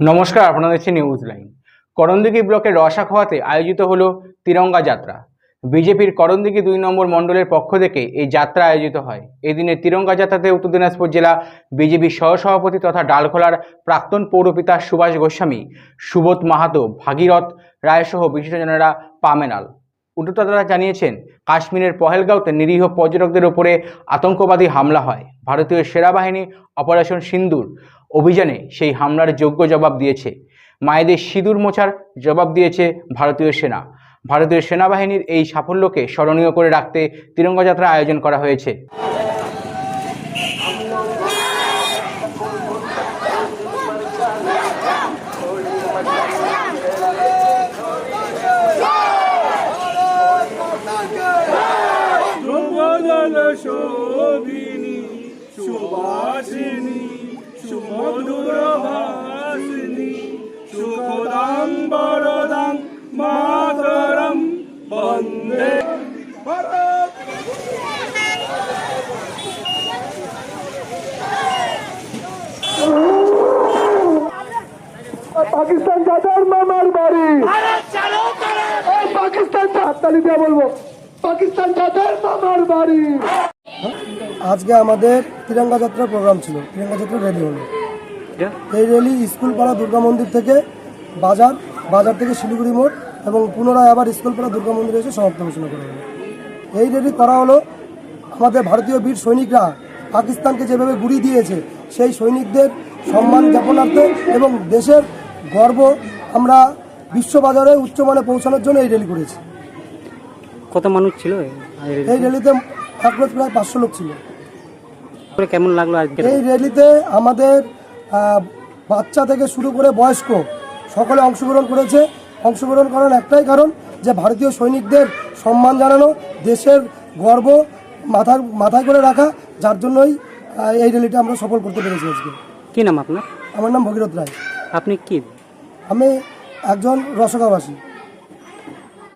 নমস্কার, আপনারা দেখছেন নিউজ লাইন করণদিঘি ব্লকের রসাখোয়াতে আয়োজিত হলো তিরঙ্গা যাত্রা। বিজেপির করণদিঘি দুই নম্বর মণ্ডলের পক্ষ থেকে এই যাত্রা আয়োজিত হয়। এদিনে তিরঙ্গা যাত্রাতে উত্তর দিনাজপুর জেলা বিজেপির সহসভাপতি তথা ডালখোলার প্রাক্তন পৌরপিতা সুভাষ গোস্বামী, সুবোধ মাহাতো, ভাগীরথ রায়সহ বিশিষ্টজনেরা পামেনাল। উদ্যোক্তারা জানিয়েছেন, কাশ্মীরের পহেলগাঁওতে নিরীহ পর্যটকদের উপরে আতঙ্কবাদী হামলা হয়। ভারতীয় সেনাবাহিনী অপারেশন সিন্দুর অভিযানে সেই হামলার যোগ্য জবাব দিয়েছে। মায়েদের সিঁদুর মোছার জবাব দিয়েছে ভারতীয় সেনা। ভারতীয় সেনাবাহিনীর এই সাফল্যকে স্মরণীয় করে রাখতে তিরঙ্গা যাত্রা আয়োজন করা হয়েছে। সুমধুর ভাসিনী সুখদাং বরদাং মাতরম বন্দে ভারত পাকিস্তান যাদের মামার বাড়ি। পাকিস্তান হাততালি দিয়ে বলব পাকিস্তান যাদের মামার বাড়ি। আজকে আমাদের তিরঙ্গা যাত্রার প্রোগ্রাম ছিল। তিরঙ্গা যাত্রা র্যালি হলো। এই র্যালি স্কুল পাড়া দুর্গা মন্দির থেকে বাজার বাজার থেকে শিলিগুড়ি মোড় এবং পুনরায় আবার স্কুল পাড়া দুর্গা মন্দিরে এসে সমাপ্ত ঘোষণা করা হলো। এই র্যালি করা হলো আমাদের ভারতীয় বীর সৈনিকরা পাকিস্তানকে যেভাবে গুড়ি দিয়েছে সেই সৈনিকদের সম্মান জ্ঞাপনার্থে এবং দেশের গর্ব আমরা বিশ্ববাজারে উচ্চমানে পৌঁছানোর জন্য এই র্যালি করেছি। কত মানুষ ছিল এই র্যালিতে অ্যাপ্রোচ প্রায় পাঁচশো লোক ছিল। কেমন লাগল আজকে এই র্যালিতে আমাদের বাচ্চা থেকে শুরু করে বয়স্ক সকলে অংশগ্রহণ করেছে। অংশগ্রহণ করার একটাই কারণ যে ভারতীয় সৈনিকদের সম্মান জানানো দেশের গর্ব মাথার মাথায় করে রাখা যার জন্যই এই র্যালিটা আমরা সফল করতে পেরেছি আজকে। কি নাম আপনার? আমার নাম ভগীরথ রায়। আপনি কি? আমি একজন রসগাবাসী